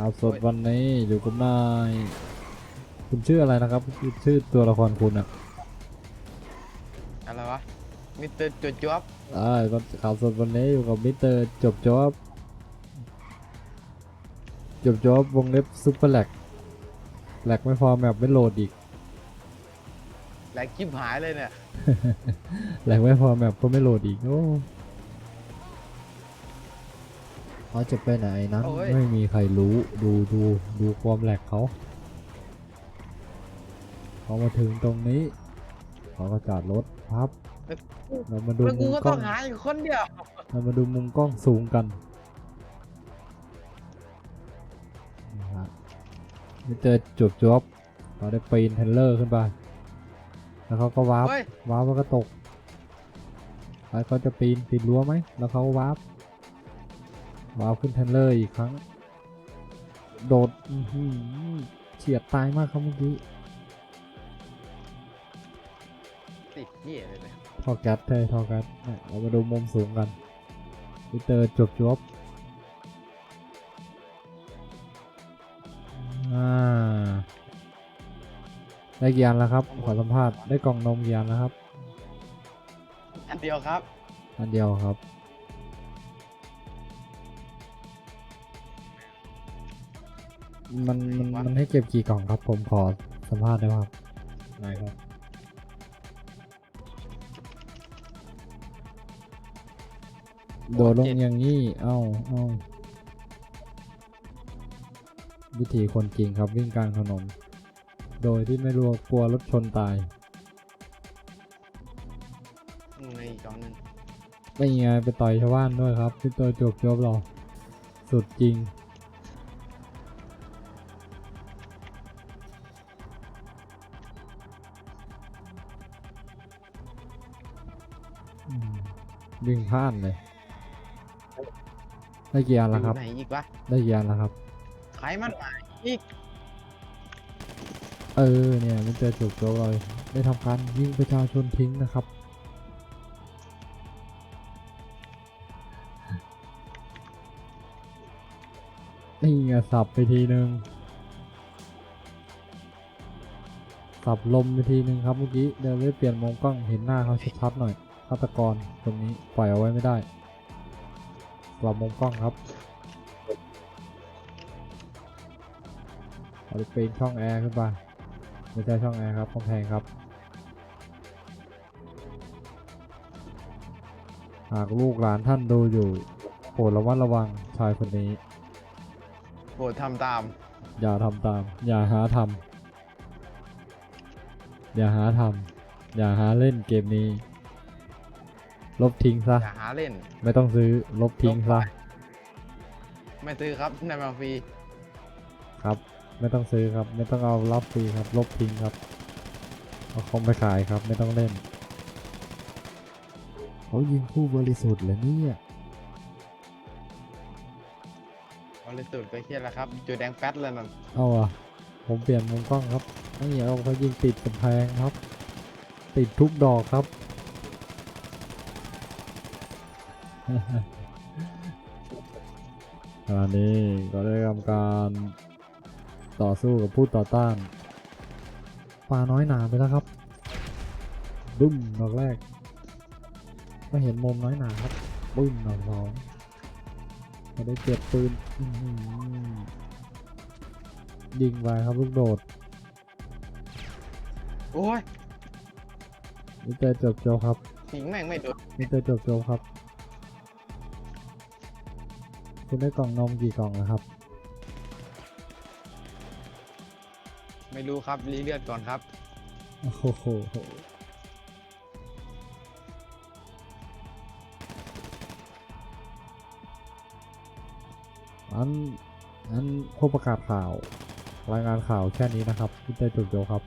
ข่าวสดวันนี้อยู่กับนาย คุณชื่ออะไรนะครับ ชื่อตัวละครคุณอะอะไรวะ มิสเตอร์จุดจ๊อบอ่าข่าวสดวันนี้อยู่กับมิสเตอร์จบจอบจบจอบวงเล็บซุปเปอร์แลกแหลกไม่พอแมปไม่โหลดอีกแหลกคลิปหายเลยเนี่ย แหลกไม่พอแมปก็ไม่โหลดอีกโอ้ เขาจะไปไหนนั้นโอ้ย ไม่มีใครรู้ดูดูดูความแหลกเขาเขามาถึงตรงนี้เขาก็จอดรถครับ เรามาดูแล้วมุกูมก็กล้ต้อองงหาอีกคนเดียวเรามาดูมุมกล้องสูงกันนี่ฮะนี่เจอจบจอบเราได้ปีนเทนเลอร์ขึ้นไปแล้วเขาก็วาร์ปเฮ้ยวาร์ปแล้วก็ตกแล้วเขาจะปีนปีนรั้วไหมแล้วเขาก็วาร์ป วาร์ปขึ้นเทนเลอร์อีกครั้ง โดดอื้อหือเฉียดตายมากครับเมื่อกี้ติดเหี้ยเลยเนี่ยท่อแก๊สใช่ท่อแก๊สเนี่ยเรามาดูมุมสูงกันพีเตอร์จบจบอ่าได้กี่อันแล้วครับ ขอสัมภาษณ์ได้กล่องนมกี่อันแล้วครับ อันเดียวครับ อันเดียวครับ มันมันมันให้เก็บกี่กล่องครับ ผมขอสัมภาษณ์ได้ไหมครับได้ครับ โดดลงอย่างนี้ เอ้าเอ้าวิธีคนจริงครับวิ่งกลางถนน โดยที่ไม่รู้ว่ากลัวรถชนตายอืมในอีกกล่องหนึงไม่ไงไปต่อยชาวบ้านด้วยครับพี่ตัวจบจบเราสุดจริง วิ่งพลาดเลย ได้กี่อันแล้วครับอยู่ไหนอีกวะได้กี่อันแล้วครับไขมันหายอีก เออเนี่ยมันเจอจุกโจกเลยได้ทำการยิงประชาชนทิ้งนะครับ นี่ไงสับไปทีนึง สับลมไปทีนึงครับเมื่อกี้เดี๋ยวได้เปลี่ยนมุมกล้องเห็นหน้าเขาชัดๆหน่อย ฆาตกรตรงนี้ปล่อยเอาไว้ไม่ได้ปรับมุมกล้องครับเอาไปปีนช่องแอร์ขึ้นไปไม่ใช่ช่องแอร์ครับกำแพงครับ หากลูกหลานท่านดูอยู่โปรดระมัดระวังชายคนนี้ โปรดทำตาม อย่าทำตาม อย่าหาทำอย่าหาทำอย่าหาเล่นเกมนี้ ลบทิ้งซะ อย่าหาเล่น ไม่ต้องซื้อ ลบทิ้งซะ ไม่ซื้อครับในมาฟรีครับ ไม่ต้องซื้อครับ ไม่ต้องเอารับฟรีครับ ลบทิ้งครับ เอาคงไปขายครับ ไม่ต้องเล่น เขายิงผู้บริสุทธิ์เลยเนี่ย บริสุทธิ์ก็เฮียแล้วครับจุดแดงแป๊ดเลยนั่นเอาอะ ผมเปลี่ยนมุมกล้องครับนี่เอาเขายิงติดกำแพงครับ ติดทุกดอกครับ ตอนนี้ก็ได้ทำการต่อสู้กับผู้ต่อต้านปลาน้อยหนาไปแล้วครับบึ้มดอกแรก ก็เห็นมุมน้อยหนาครับบึ้มดอกสองก็ได้เก็บปืนอื้อหือยิงไปครับลูกโดด โอ้ยมิเตอร์จบโจบครับหิงแม่งไม่โดนมิเตอร์จบโจบครับ คุณได้กล่องนมกี่กล่องแล้วครับ ไม่รู้ครับรีเลือดก่อนครับ โอ้โห อัน อันผู้ประกาศข่าว รายงานข่าวแค่นี้นะครับมิเตอร์จบโจบครับ